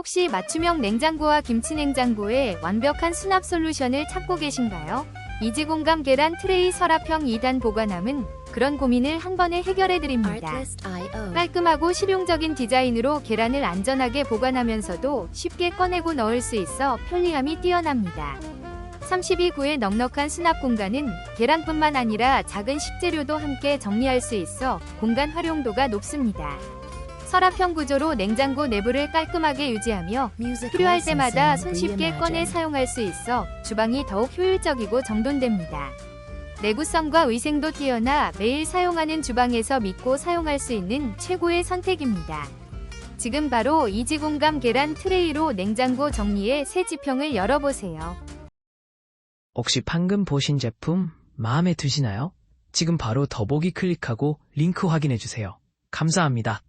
혹시 맞춤형 냉장고와 김치 냉장고의 완벽한 수납 솔루션을 찾고 계신가요? 이지공감 계란 트레이 서랍형 2단 보관함은 그런 고민을 한 번에 해결해 드립니다. Artlist.io. 깔끔하고 실용적인 디자인으로 계란을 안전하게 보관하면서도 쉽게 꺼내고 넣을 수 있어 편리함이 뛰어납니다. 32구의 넉넉한 수납 공간은 계란뿐만 아니라 작은 식재료도 함께 정리할 수 있어 공간 활용도가 높습니다. 서랍형 구조로 냉장고 내부를 깔끔하게 유지하며 필요할 때마다 손쉽게 꺼내. 사용할 수 있어 주방이 더욱 효율적이고 정돈됩니다. 내구성과 위생도 뛰어나 매일 사용하는 주방에서 믿고 사용할 수 있는 최고의 선택입니다. 지금 바로 이지공감 계란 트레이로 냉장고 정리의 새 지평을 열어보세요. 혹시 방금 보신 제품 마음에 드시나요? 지금 바로 더보기 클릭하고 링크 확인해주세요. 감사합니다.